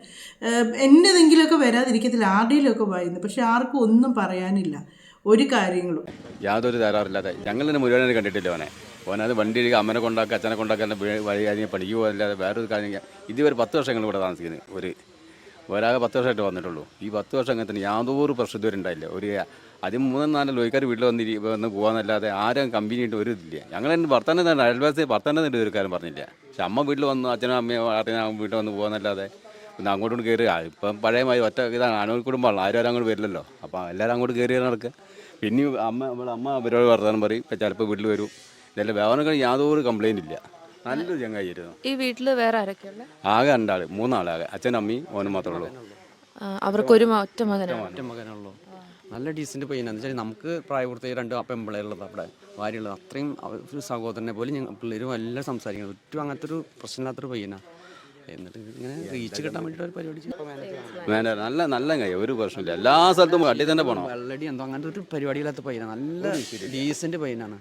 എന്നതെങ്കിലുമൊക്കെ വരാതിരിക്കത്തില്ല ആരുടെയിലൊക്കെ വായിന്ന് പക്ഷെ ആർക്കും ഒന്നും പറയാനില്ല. ഒരു കാര്യങ്ങളും. യാതൊരു തരാറില്ലാതെ ഞങ്ങൾ തന്നെ മുഴുവനായിട്ട് കണ്ടിട്ടില്ല അവനെ? ഓനത് വണ്ടി ഇടിക്കുക അമ്മനെ കൊണ്ടാക്കുക അച്ഛനെ കൊണ്ടാക്കുക വഴി കഴിഞ്ഞ് പണിക്ക് പോകല്ലാതെ വേറൊരു കാര്യം ഇതുവരെ പത്ത് വർഷങ്ങൾ ഇവിടെ താമസിക്കുന്നത്. ഒരു ഒരാകെ പത്ത് വർഷമായിട്ട് വന്നിട്ടുള്ളൂ. ഈ പത്ത് വർഷം അങ്ങനെ തന്നെ യാതൊരു പ്രശ്നം ഇതുവരെ ഉണ്ടായില്ല. ഒരു ആദ്യം മൂന്നും നാലും ലോയിക്കാർ വീട്ടിൽ വന്നിരി വന്ന് പോകാന്നല്ലാതെ ആരും കമ്പനിയിട്ട് ഒരു ഇതില്ല. ഞങ്ങൾ എന്റെ ഭർത്താനെ തന്നെ അയൽവാസി ഭർത്താനെ തന്നെ ഒരു കാര്യം പറഞ്ഞില്ല. പക്ഷെ അമ്മ വീട്ടിൽ വന്നു അച്ഛനും അമ്മയും അറിയാൻ വീട്ടിൽ വന്ന് പോകാന്നല്ലാതെ പിന്നെ അങ്ങോട്ടും കയറി. ഇപ്പം പഴയ ഒറ്റ ഇതാണ്. ആണുങ്ങൾ കുടുംബമാണ് ആരും ആരും അങ്ങോട്ട് വരില്ലല്ലോ. അപ്പോൾ എല്ലാവരും അങ്ങോട്ട് കയറി നടക്കുക പിന്നെ അമ്മ നമ്മളെ അമ്മ അവരോട് വർത്തമാനം പറയും. ചിലപ്പോൾ വീട്ടിൽ വരും. ഇതെല്ലാം വേവനൊക്കെ യാതൊരു കംപ്ലൈന്റ് ഇല്ല. നല്ലൊരു ചങ്ങായിരുന്നു ഈ വീട്ടിൽ വേറെ ആരൊക്കെയുള്ള ആകെ രണ്ടാൾ മൂന്നാളാകെ. അച്ഛനും അമ്മയും ഓനും മാത്രമേ ഉള്ളൂ. അവർക്ക് ഒരു ഒറ്റ മകനാണ് ഒറ്റ മകനുള്ളൂ നല്ല ഡീസന്റ് പയ്യനാന്ന് വെച്ചാൽ നമുക്ക് പ്രായപൂർത്തി രണ്ട് പെമ്പിളയുള്ളത് അവിടെ. ഭാര്യയുള്ളത് അത്രയും ഒരു സഹോദരനെ പോലെ ഞങ്ങൾ പിള്ളേരും എല്ലാം സംസാരിക്കുന്നത്. ഒറ്റ അങ്ങനത്തെ ഒരു പ്രശ്നമില്ലാത്തൊരു പയ്യനാണ് എന്നിട്ട് ഇങ്ങനെ റീച്ച് കിട്ടാൻ വേണ്ടിയിട്ട് ഒരു പരിപാടി. വേണ്ട നല്ല നല്ല കൈ ഒരു പ്രശ്നമില്ല. എല്ലാ സ്ഥലത്തും കട്ടി തന്നെ പോകണം വെള്ളടി എന്തോ അങ്ങനത്തെ ഒരു പരിപാടിയില്ലാത്ത പയ്യനാണ് നല്ല ഡീസന്റ് പയ്യനാണ്.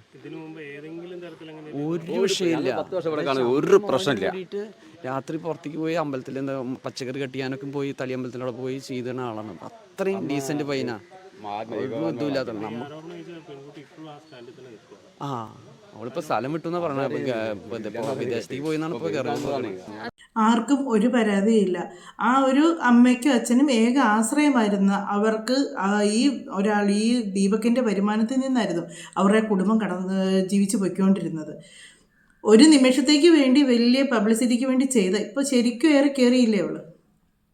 ഒരു വിഷയമില്ല. പത്ത് വർഷം ഇവിടെ കാണും. ഒരു പ്രശ്നമില്ല. രാത്രി പുറത്തേക്ക് പോയി അമ്പലത്തിൽ എന്താ പച്ചക്കറി കെട്ടിയാനൊക്കെ പോയി തളി അമ്പലത്തിലൂടെ അവിടെ പോയി ചെയ്തിരുന്ന ആളാണ്. അത്രയും ഡീസന്റ് പയ്യനാ. ഇതുമില്ലാത്ത നമ്മ ആ അവളിപ്പോ സ്ഥലം വിട്ടു എന്നാ പറഞ്ഞ വിദേശത്തേക്ക് പോയി എന്നാണ് ഇപ്പൊ പറയുന്നത് ആർക്കും ഒരു പരാതിയില്ല. ആ ഒരു അമ്മയ്ക്കും അച്ഛനും ഏക ആശ്രയമായിരുന്ന അവർക്ക് ഈ ഒരാൾ ഈ ദീപകിന്റെ വരുമാനത്തിൽ നിന്നായിരുന്നു അവരുടെ കുടുംബം കടന്ന് ജീവിച്ചു പോയിക്കൊണ്ടിരുന്നത്. ഒരു നിമിഷത്തേക്ക് വേണ്ടി വലിയ പബ്ലിസിറ്റിക്ക് വേണ്ടി ചെയ്ത ഇപ്പോൾ ശരിക്കും ഏറെ കയറിയില്ലേ അവൾ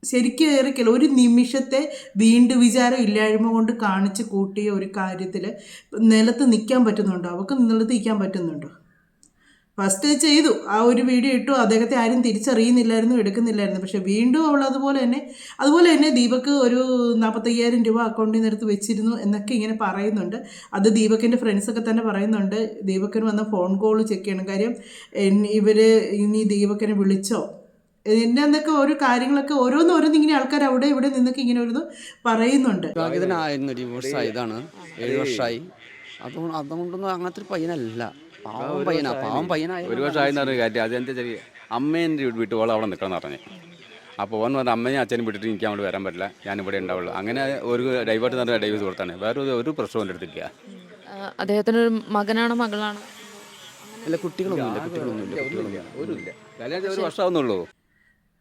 ശരിക്കും ഏറെ കയറി ഒരു നിമിഷത്തെ വീണ്ടും വിചാരം ഇല്ലായ്മ കൊണ്ട് കാണിച്ച് കൂട്ടിയ ഒരു കാര്യത്തിൽ നിലത്ത് നിൽക്കാൻ പറ്റുന്നുണ്ടോ? അവൾക്ക് നിലത്ത് നിൽക്കാൻ പറ്റുന്നുണ്ടോ? ഫസ്റ്റ് ചെയ്തു. ആ ഒരു വീഡിയോ ഇട്ടു. അദ്ദേഹത്തെ ആരും തിരിച്ചറിയുന്നില്ലായിരുന്നു എടുക്കുന്നില്ലായിരുന്നു. പക്ഷേ വീണ്ടും അവൾ അതുപോലെ തന്നെ അതുപോലെ തന്നെ ദീപക്ക് ഒരു നാൽപ്പത്തയ്യായിരം രൂപ അക്കൗണ്ടിൽ നിന്ന് എടുത്ത് വെച്ചിരുന്നു എന്നൊക്കെ ഇങ്ങനെ പറയുന്നുണ്ട്. അത് ദീപക്കിന്റെ ഫ്രണ്ട്സൊക്കെ തന്നെ പറയുന്നുണ്ട്. ദീപക്കിന് വന്ന ഫോൺ കോൾ ചെക്ക് ചെയ്യണം. കാര്യം ഇവർ ഇനി ദീപക്കിനെ വിളിച്ചോ? എന്നൊക്കെ ഓരോ കാര്യങ്ങളൊക്കെ ഓരോന്ന് ഓരോന്ന് ഇങ്ങനെ ആൾക്കാർ അവിടെ ഇവിടെ നിന്നൊക്കെ ഇങ്ങനെ ഒരു പറയുന്നുണ്ട്. ഡിവോഴ്സ് ആയതാണ്. ഏഴ് വർഷമായി അതുകൊണ്ട് അതുകൊണ്ടൊന്നും അങ്ങനത്തെ ഒരു പയ്യനല്ല. പാവം പയ്യനാ പാവം പയ്യനായ ഒരു വർഷം ആയെന്ന് പറഞ്ഞ കാര്യം അതെന്താ ചെറിയ അമ്മേന്റെ വിട്ട് ഓൾ അവിടെ നിൽക്കണം എന്ന് പറഞ്ഞു. അപ്പോൾ ഓൻ പറഞ്ഞ അമ്മയും അച്ഛനും വിട്ടിട്ട് എനിക്ക് അവിടെ വരാൻ പറ്റില്ല. ഞാൻ ഇവിടെ ഉണ്ടാവുള്ളൂ. അങ്ങനെ ഒരു ഡൈവേർട്ട് പറഞ്ഞ ഡൈവേഴ്സ് കൊടുത്താണ്. വേറെ ഒരു- ഒരു പ്രശ്നവും എന്റെ അടുത്തില്ല അദ്ദേഹത്തിന് ഒരു മകനാണോ മകളാണോ? അല്ല കുട്ടികളൊന്നുമില്ല കുട്ടികളൊന്നുമില്ല കുട്ടികളൊന്നുമില്ല. ഒരു ഇല്ല കല്യാണം ഒരു വർഷമാവുന്നുള്ളൂ.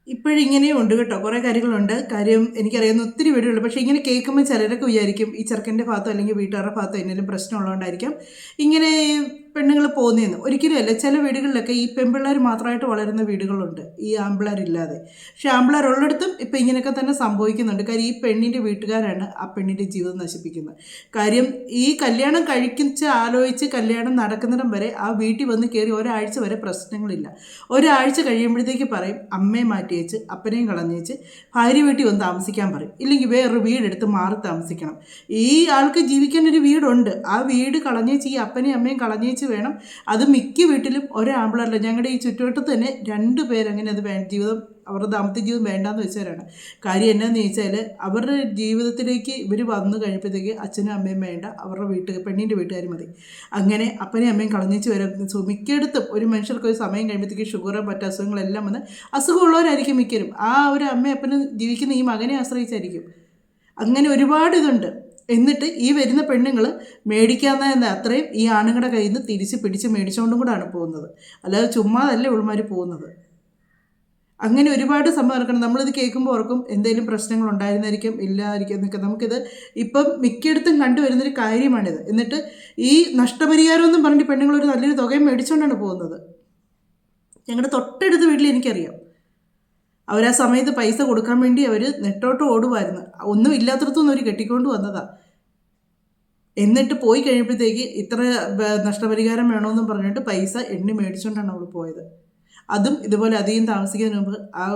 ഇപ്പോഴിങ്ങനെയും ഉണ്ട് കേട്ടോ. കുറേ കാര്യങ്ങളുണ്ട്. കാര്യം എനിക്കറിയാവുന്ന ഒത്തിരി വീടുകളുണ്ട് പക്ഷേ ഇങ്ങനെ കേൾക്കുമ്പോൾ ചിലരൊക്കെ വിചാരിക്കും ഈ ചെറുക്കന്റെ ഭാഗത്തോ അല്ലെങ്കിൽ വീട്ടുകാരുടെ ഭാഗത്തോ എന്തെങ്കിലും പ്രശ്നമുള്ളതുകൊണ്ടായിരിക്കും. ഇങ്ങനെ പെണ്ണുങ്ങൾ പോകുന്നതെന്ന് ഒരിക്കലും അല്ല. ചില വീടുകളിലൊക്കെ ഈ പെൺപിള്ളേർ മാത്രമായിട്ട് വളരുന്ന വീടുകളുണ്ട്. ഈ ആമ്പിള്ളേരില്ലാതെ. പക്ഷേ ഉള്ളിടത്തും ഇപ്പം ഇങ്ങനെയൊക്കെ തന്നെ സംഭവിക്കുന്നുണ്ട്. കാര്യം ഈ പെണ്ണിന്റെ വീട്ടുകാരാണ് ആ പെണ്ണിന്റെ ജീവിതം നശിപ്പിക്കുന്നത്. കാര്യം ഈ കല്യാണം കഴിക്കിച്ച് ആലോചിച്ച് കല്യാണം നടക്കുന്നിടം വരെ ആ വീട്ടിൽ വന്ന് കയറി ഒരാഴ്ച വരെ പ്രശ്നങ്ങളില്ല. ഒരാഴ്ച കഴിയുമ്പോഴത്തേക്ക് പറയും അമ്മയെ മാറ്റിയേച്ച് അപ്പനെയും കളഞ്ഞേച്ച് ഭാര്യ വീട്ടിൽ വന്ന് താമസിക്കാൻ പറയും. ഇല്ലെങ്കിൽ വേറൊരു വീടെടുത്ത് മാറി താമസിക്കണം. ഈ ആൾക്ക് ജീവിക്കാൻ ഒരു വീടുണ്ട്. ആ വീട് കളഞ്ഞേച്ച് ഈ അപ്പനെയും അമ്മയും കളഞ്ഞേച്ച് വേണം. അത് മിക്ക വീട്ടിലും ഒരാമ്പിളല്ല ഞങ്ങളുടെ ഈ ചുറ്റുവട്ടത്ത് തന്നെ രണ്ട് പേരങ്ങനെ അത് വേ ജീവിതം അവരുടെ ദാമ്പത്യ ജീവിതം വേണ്ടാന്ന് വെച്ചവരാണ്. കാര്യം എന്നാന്ന് ചോദിച്ചാൽ അവരുടെ ജീവിതത്തിലേക്ക് ഇവർ വന്നു കഴിയുമ്പോഴത്തേക്ക് അച്ഛനും അമ്മയും വേണ്ട അവരുടെ വീട്ട് പെണ്ണിന്റെ വീട്ടുകാർ മതി. അങ്ങനെ അപ്പനെയും അമ്മയും കളഞ്ഞിച്ച് വരാം. സോ മിക്കയിടത്തും ഒരു മനുഷ്യർക്ക് ഒരു സമയം കഴിയുമ്പോഴത്തേക്ക് ഷുഗറും മറ്റു അസുഖങ്ങളെല്ലാം വന്ന് അസുഖമുള്ളവരായിരിക്കും മിക്കരും ആ ഒരു അമ്മയും അപ്പനും ജീവിക്കുന്ന ഈ മകനെ ആശ്രയിച്ചായിരിക്കും. അങ്ങനെ ഒരുപാട് ഇതുണ്ട്. എന്നിട്ട് ഈ വരുന്ന പെണ്ണുങ്ങൾ മേടിക്കാവുന്ന അത്രയും ഈ ആണുങ്ങളുടെ കയ്യിൽ നിന്ന് തിരിച്ച് പിടിച്ച് മേടിച്ചുകൊണ്ടും കൂടാണ് പോകുന്നത്. അല്ലാതെ ചുമ്മാതല്ല ഇവൾമാർ പോകുന്നത്? അങ്ങനെ ഒരുപാട് സംഭവം നടക്കണം. നമ്മളിത് കേൾക്കുമ്പോൾ ഓർക്കും എന്തെങ്കിലും പ്രശ്നങ്ങൾ ഉണ്ടായിരുന്നായിരിക്കും ഇല്ലായിരിക്കും എന്നൊക്കെ. നമുക്കിത് ഇപ്പം മിക്കയിടത്തും കണ്ടുവരുന്നൊരു കാര്യമാണിത്. എന്നിട്ട് ഈ നഷ്ടപരിഹാരം എന്നും പറഞ്ഞിട്ട് പെണ്ണുങ്ങൾ ഒരു നല്ലൊരു തുകയും മേടിച്ചുകൊണ്ടാണ് പോകുന്നത്. ഞങ്ങളുടെ തൊട്ടടുത്ത വീട്ടിൽ എനിക്കറിയാം. അവർ ആ സമയത്ത് പൈസ കൊടുക്കാൻ വേണ്ടി അവർ നെട്ടോട്ട് ഓടുമായിരുന്നു. ഒന്നും ഇല്ലാത്തടത്തുനിന്ന് അവർ കെട്ടിക്കൊണ്ട് വന്നതാണ് എന്നിട്ട് പോയി കഴിയുമ്പോഴത്തേക്ക് ഇത്ര നഷ്ടപരിഹാരം വേണമെന്നും പറഞ്ഞിട്ട് പൈസ എണ്ണി മേടിച്ചുകൊണ്ടാണ് അവൾ പോയത്. അതും ഇതുപോലെ അധികം താമസിക്കുന്നതിന് മുമ്പ് ആ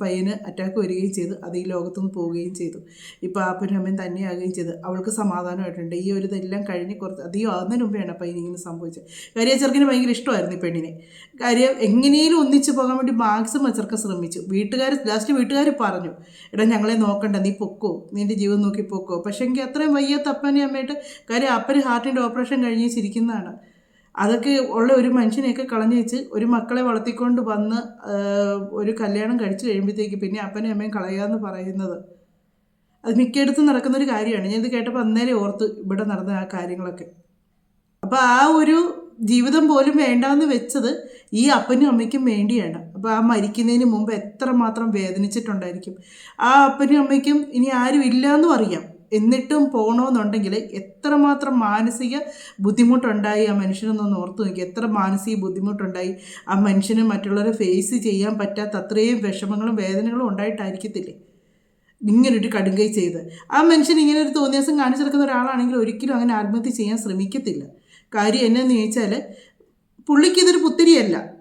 പയ്യന് അറ്റാക്ക് വരികയും ചെയ്തു. അത് ഈ ലോകത്തുനിന്ന് പോവുകയും ചെയ്തു. ഇപ്പോൾ ആ അമ്മയും തന്നെയാകുകയും ചെയ്തു. അവൾക്ക് സമാധാനമായിട്ടുണ്ട്. ഈ ഒരു ഇതെല്ലാം കഴിഞ്ഞ് കുറച്ച് അധികം ആകുന്നതിന് മുമ്പെയാണ് പയ്യൻ ഇങ്ങനെ സംഭവിച്ചത്. കാര്യം ചെറുക്കിന് ഭയങ്കര ഇഷ്ടമായിരുന്നു ഈ പെണ്ണിനെ. കാര്യം എങ്ങനെയും ഒന്നിച്ച് പോകാൻ വേണ്ടി മാക്സിമം ചെറുക്കൻ ശ്രമിച്ചു. വീട്ടുകാർ ലാസ്റ്റ് വീട്ടുകാർ പറഞ്ഞു എടാ ഞങ്ങളെ നോക്കണ്ട. നീ പൊക്കോ. നിന്റെ ജീവൻ നോക്കി പൊക്കോ. പക്ഷേ എങ്കിൽ അത്രയും വയ്യാത്ത അപ്പനെ അമ്മയായിട്ട് കാര്യം അപ്പന് ഹാർട്ടിന്റെ ഓപ്പറേഷൻ കഴിഞ്ഞ് ചിരിക്കുന്നതാണ്. അതൊക്കെ ഉള്ള ഒരു മനുഷ്യനെയൊക്കെ കളഞ്ഞു വെച്ച് ഒരു മക്കളെ വളർത്തിക്കൊണ്ട് വന്ന് ഒരു കല്യാണം കഴിച്ചു കഴിയുമ്പോഴത്തേക്ക് പിന്നെ അപ്പനും അമ്മയും കളയുക എന്ന് പറയുന്നത്. അത് മിക്കയിടത്തും നടക്കുന്ന ഒരു കാര്യമാണ് ഞാനിത് കേട്ടപ്പോൾ അന്നേരം ഓർത്ത് ഇവിടെ നടന്ന ആ കാര്യങ്ങളൊക്കെ. അപ്പോൾ ആ ഒരു ജീവിതം പോലും വേണ്ടാന്ന് വെച്ചത് ഈ അപ്പനും അമ്മയ്ക്കും വേണ്ടിയാണ്. അപ്പോൾ ആ മരിക്കുന്നതിന് മുമ്പ് എത്രമാത്രം വേദനിച്ചിട്ടുണ്ടായിരിക്കും. ആ അപ്പനും അമ്മയ്ക്കും ഇനി ആരും ഇല്ലയെന്നും അറിയാം. എന്നിട്ടും പോകണമെന്നുണ്ടെങ്കിൽ എത്രമാത്രം മാനസിക ബുദ്ധിമുട്ടുണ്ടായി ആ മനുഷ്യനൊന്നൊന്ന് ഓർത്ത് നോക്കി എത്ര മാനസിക ബുദ്ധിമുട്ടുണ്ടായി ആ മനുഷ്യന് മറ്റുള്ളവരെ ഫേസ് ചെയ്യാൻ പറ്റാത്ത അത്രയും വിഷമങ്ങളും വേദനകളും ഉണ്ടായിട്ടായിരിക്കത്തില്ലേ? ഇങ്ങനൊരു കടുങ്കൈ ചെയ്ത്. ആ മനുഷ്യൻ ഇങ്ങനെ ഒരു തോന്നിയാസം കാണിച്ചു നടക്കുന്ന ഒരാളാണെങ്കിൽ ഒരിക്കലും അങ്ങനെ ആത്മഹത്യ ചെയ്യാൻ ശ്രമിക്കത്തില്ല. കാര്യം എന്നാന്ന് ചോദിച്ചാൽ പുള്ളിക്കിതൊരു പുത്തിരിയല്ല.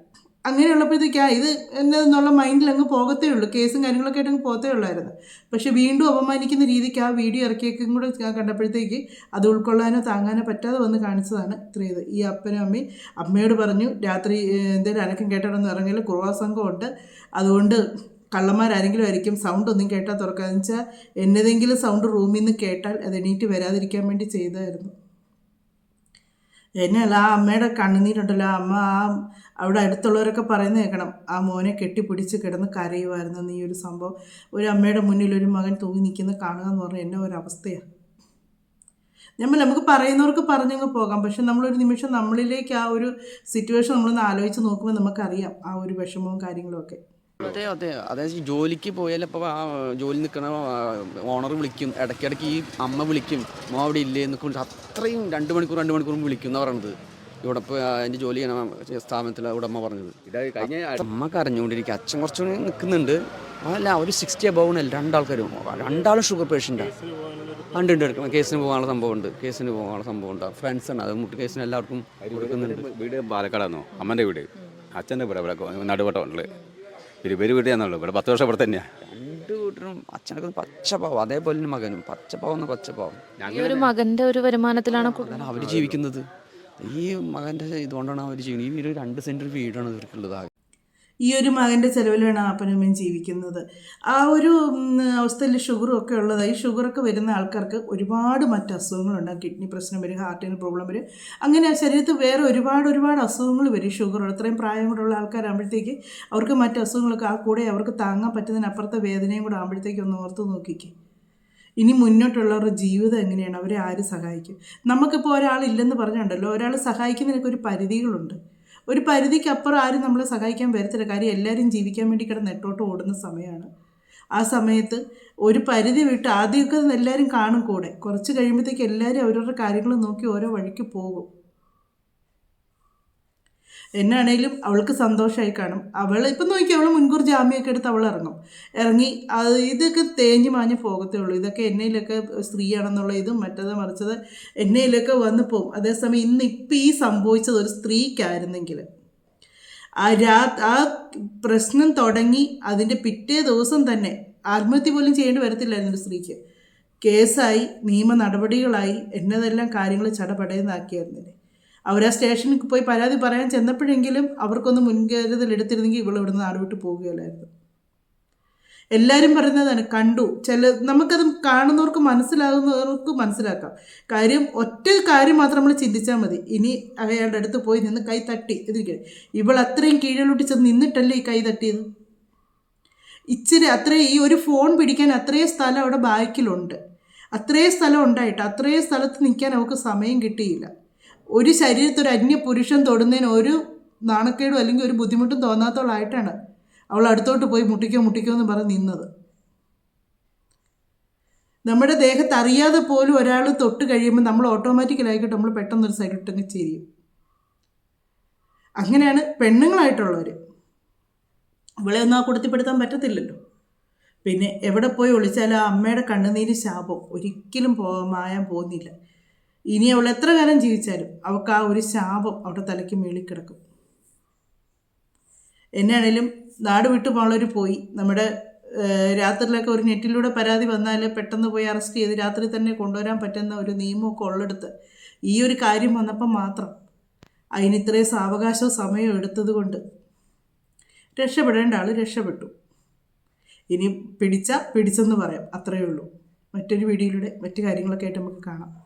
അങ്ങനെയുള്ളപ്പോഴത്തേക്ക് ഇത് എന്നുള്ള മൈൻഡിൽ അങ്ങ് പോകത്തേ ഉള്ളൂ. കേസും കാര്യങ്ങളൊക്കെ ആയിട്ട് അങ്ങ് പോകത്തേ ഉള്ളായിരുന്നു. പക്ഷെ വീണ്ടും അപമാനിക്കുന്ന രീതിക്ക് ആ വീഡിയോ ഇറക്കിയേക്കും കൂടെ കണ്ടപ്പോഴത്തേക്ക് അത് ഉൾക്കൊള്ളാനോ താങ്ങാനോ പറ്റാതെ വന്ന് കാണിച്ചതാണ് ഇത്രയത് ഈ അപ്പനും അമ്മയും അമ്മയോട് പറഞ്ഞു രാത്രി എന്തെങ്കിലും അനക്കം കേട്ടാണെന്ന് പറഞ്ഞാൽ കുറുവാ സംഘമുണ്ട്. അതുകൊണ്ട് കള്ളന്മാരാരെങ്കിലും ആയിരിക്കും. സൗണ്ട് ഒന്നും കേട്ടാൽ തുറക്കാന്ന് വെച്ചാൽ എന്നതെങ്കിലും സൗണ്ട് റൂമിൽ നിന്ന് കേട്ടാൽ അത് എണീറ്റ് വരാതിരിക്കാൻ വേണ്ടി ചെയ്തായിരുന്നു എന്നല്ല ആ അമ്മയുടെ കണ്ണുനീരുണ്ടല്ലോ. ആ അമ്മ ആ അവിടെ അടുത്തുള്ളവരൊക്കെ പറയുന്ന കേൾക്കണം ആ മോനെ കെട്ടിപ്പിടിച്ച് കിടന്ന് കരയുമായിരുന്നു ഈ ഒരു സംഭവം. ഒരു അമ്മയുടെ മുന്നിൽ ഒരു മകൻ തൂങ്ങി നിൽക്കുന്ന കാണുക എന്ന് പറഞ്ഞാൽ എന്നെ ഒരവസ്ഥയാണ് നമ്മൾ നമുക്ക് പറയുന്നവർക്ക് പറഞ്ഞങ്ങ് പോകാം പക്ഷെ നമ്മളൊരു നിമിഷം നമ്മളിലേക്ക് ആ ഒരു സിറ്റുവേഷൻ നമ്മളൊന്ന് ആലോചിച്ച് നോക്കുമ്പോൾ നമുക്കറിയാം ആ ഒരു വിഷമവും കാര്യങ്ങളും ഒക്കെ. അതെ അതെ. അതായത് ജോലിക്ക് പോയാൽ അപ്പോൾ ആ ജോലി നിൽക്കുന്ന ഓണർ വിളിക്കും ഇടയ്ക്കിടയ്ക്ക് ഈ അമ്മ വിളിക്കും മോ അവിടെ ഇല്ലേ? എന്നൊക്കെ അത്രയും രണ്ട് മണിക്കൂർ രണ്ട് മണിക്കൂർ വിളിക്കും എന്ന് പറയണത് ഇവിടെ ഇപ്പോൾ എന്റെ ജോലി ചെയ്യണ സ്ഥാപനത്തിൽ ഉടമ പറഞ്ഞത്. ഇതാ കഴിഞ്ഞ അമ്മ കരഞ്ഞുകൊണ്ടിരിക്കുക അച്ഛൻ കുറച്ചുകൂടി നിൽക്കുന്നുണ്ട്. അല്ല ഒരു സിക്സ്റ്റി അബൗണല്ല രണ്ടാൾക്കാരും. രണ്ടാളും ഷുഗർ പേഷ്യന്റാണ് ഉണ്ട് ഉണ്ട് എടുക്കണം കേസിന് പോകാനുള്ള സംഭവമുണ്ട്. കേസിന് പോകാനുള്ള സംഭവമുണ്ട്. ഫ്രണ്ട്സാണ് അത് മുട്ട് കേസിന് എല്ലാവർക്കും കൊടുക്കുന്നുണ്ട് വീട് പാലക്കാടാണോ അമ്മന്റെ വീട് അച്ഛന്റെ വീട്. ഇവിടെ നടുവട്ടമുണ്ട് ഇരുപേര് പേര് വീട്ടിലാന്നുള്ളൂ ഇവിടെ പത്ത് വർഷം ഇവിടെ തന്നെയാണ് രണ്ട് അച്ഛനൊക്കെ പച്ചപ്പാവും. അതേപോലെ മകനും. പച്ചപ്പാവുന്ന പച്ചപ്പാവും. ഒരു മകന്റെ ഒരു വരുമാനത്തിലാണ് അവർ ജീവിക്കുന്നത്. ഈ മകന്റെ ഇതുകൊണ്ടാണ് അവർ ചെയ്യുന്നത് ഈ ഒരു രണ്ട് സെന്റ് വീടാണ് ഇവർക്കുള്ളത് ഈ ഒരു മകന്റെ ചിലവിലാണ് അമ്മയും ജീവിക്കുന്നത്. ആ ഒരു അവസ്ഥയിൽ ഷുഗറും ഒക്കെ ഉള്ളത്. ഈ ഷുഗറൊക്കെ വരുന്ന ആൾക്കാർക്ക് ഒരുപാട് മറ്റ് അസുഖങ്ങളുണ്ടാകും കിഡ്നി പ്രശ്നം വരും ഹാർട്ടിന് പ്രോബ്ലം വരും. അങ്ങനെ ശരീരത്തിൽ വേറെ ഒരുപാട് ഒരുപാട് അസുഖങ്ങൾ വരും ഷുഗർ. ഇത്രയും പ്രായം കൂടെയുള്ള ആൾക്കാരാകുമ്പോഴത്തേക്ക് അവർക്ക് മറ്റ് അസുഖങ്ങളൊക്കെ ആ കൂടെ അവർക്ക് താങ്ങാൻ പറ്റുന്നതിനപ്പുറത്തെ വേദനയും കൂടെ ആകുമ്പോഴത്തേക്ക് ഒന്ന് ഓർത്ത് നോക്കിക്കേ. ഇനി മുന്നോട്ടുള്ളവരുടെ ജീവിതം എങ്ങനെയാണ്? അവരെ ആര് സഹായിക്കും? നമുക്കിപ്പോൾ ഒരാളില്ലെന്ന് പറഞ്ഞുണ്ടല്ലോ. ഒരാൾ സഹായിക്കുന്നതിനൊക്കെ ഒരു പരിധികളുണ്ട്. ഒരു പരിധിക്ക് അപ്പുറം ആരും നമ്മളെ സഹായിക്കാൻ വരത്തില്ല. കാര്യം എല്ലാവരും ജീവിക്കാൻ വേണ്ടി കിടന്ന് നെട്ടോട്ട് ഓടുന്ന സമയമാണ്. ആ സമയത്ത് ഒരു പരിധി വിട്ട് ആദ്യമൊക്കെ എല്ലാവരും കാണും കൂടെ. കുറച്ച് കഴിയുമ്പോഴത്തേക്ക് എല്ലാവരും അവരവരുടെ കാര്യങ്ങൾ നോക്കി ഓരോ വഴിക്ക് പോകും. എന്നാണേലും അവൾക്ക് സന്തോഷമായി കാണും. അവൾ ഇപ്പം നോക്കി അവൾ മുൻകൂർ ജാമ്യമൊക്കെ എടുത്ത് അവൾ ഇറങ്ങും. ഇറങ്ങി അത് ഇതൊക്കെ തേഞ്ഞ് മാഞ്ഞ് പോകത്തേ ഉള്ളൂ. ഇതൊക്കെ എന്നയിലൊക്കെ സ്ത്രീയാണെന്നുള്ള ഇതും മറ്റത് മറിച്ചത് എന്നയിലൊക്കെ വന്നു പോകും അതേസമയം ഇന്ന് ഇപ്പം ഈ സംഭവിച്ചത് ഒരു സ്ത്രീക്കായിരുന്നെങ്കിൽ ആ രാ ആ പ്രശ്നം തുടങ്ങി അതിന്റെ പിറ്റേ ദിവസം തന്നെ ആത്മഹത്യ പോലും ചെയ്യേണ്ടി വരത്തില്ലായിരുന്നു ഒരു സ്ത്രീക്ക്. കേസായി നിയമ നടപടികളായി എന്നതെല്ലാം കാര്യങ്ങൾ ചടപടയെന്നാക്കിയായിരുന്നില്ലേ അവർ ആ സ്റ്റേഷനിൽ പോയി പരാതി പറയാൻ ചെന്നപ്പോഴെങ്കിലും അവർക്കൊന്ന് മുൻകരുതൽ എടുത്തിരുന്നെങ്കിൽ ഇവൾ ഇവിടുന്ന് നാട് വിട്ട് പോവുകയല്ലായിരുന്നു. എല്ലാവരും പറയുന്നതാണ് കണ്ടു. ചില നമുക്കത് കാണുന്നവർക്ക് മനസ്സിലാകുന്നവർക്ക് മനസ്സിലാക്കാം. കാര്യം ഒറ്റ കാര്യം മാത്രം നമ്മൾ ചിന്തിച്ചാൽ മതി. ഇനി അയാളുടെ അടുത്ത് പോയി നിന്ന് കൈ തട്ടി. ഇതിരിക്കെ ഇവൾ അത്രയും കീഴിലോട്ട് ചെന്ന് നിന്നിട്ടല്ലേ ഈ കൈ തട്ടിയത്? ഇച്ചിരി അത്രയും ഈ ഒരു ഫോൺ പിടിക്കാൻ അത്രയും സ്ഥലം അവിടെ ബാക്കിലുണ്ട്. അത്രയും സ്ഥലം ഉണ്ടായിട്ട് അത്രയും സ്ഥലത്ത് നിൽക്കാൻ അവൾക്ക് സമയം കിട്ടിയില്ല. ഒരു ശരീരത്തിൽ ഒരു അന്യ പുരുഷൻ തൊടുന്നതിന് ഒരു നാണക്കേടും അല്ലെങ്കിൽ ഒരു ബുദ്ധിമുട്ടും തോന്നാത്തവളായിട്ടാണ് അവൾ അടുത്തോട്ട് പോയി മുട്ടിക്കോ മുട്ടിക്കോ എന്ന് പറഞ്ഞ് നിന്നത്. നമ്മുടെ ദേഹത്ത് അറിയാതെ പോലും ഒരാൾ തൊട്ട് കഴിയുമ്പോൾ നമ്മൾ ഓട്ടോമാറ്റിക്കലായിക്കോട്ടെ നമ്മൾ പെട്ടെന്നൊരു സൈഡിട്ടങ്ങ് ചെയ്യും അങ്ങനെയാണ് പെണ്ണുങ്ങളായിട്ടുള്ളവർ ഇവളെ ഒന്നും ആ കൊടുത്തിപ്പെടുത്താൻ പറ്റത്തില്ലല്ലോ. പിന്നെ എവിടെ പോയി ഒളിച്ചാലും ആ അമ്മയുടെ കണ്ണുനീര് ശാപം. ഒരിക്കലും പോ മായാൻ പോകുന്നില്ല. ഇനി അവൾ എത്ര കാലം ജീവിച്ചാലും അവൾക്ക് ആ ഒരു ശാപം അവിടെ തലയ്ക്ക് മേളിൽ കിടക്കും. എന്നാണേലും നാട് വിട്ടു പോണവർ പോയി. നമ്മുടെ രാത്രിയിലൊക്കെ ഒരു നെറ്റിലൂടെ പരാതി വന്നാൽ പെട്ടെന്ന് പോയി അറസ്റ്റ് ചെയ്ത് രാത്രി തന്നെ കൊണ്ടുവരാൻ പറ്റുന്ന ഒരു നിയമമൊക്കെ ഉള്ളെടുത്ത് ഈ ഒരു കാര്യം വന്നപ്പോൾ മാത്രം അതിന് ഇത്രയും സാവകാശവും സമയവും എടുത്തത് കൊണ്ട് രക്ഷപ്പെടേണ്ട ആൾ രക്ഷപ്പെട്ടു. ഇനി പിടിച്ച പിടിച്ചെന്ന് പറയാം. അത്രയേ ഉള്ളൂ. മറ്റൊരു വീഡിയോയിലൂടെ മറ്റു കാര്യങ്ങളൊക്കെ ആയിട്ട് നമുക്ക് കാണാം.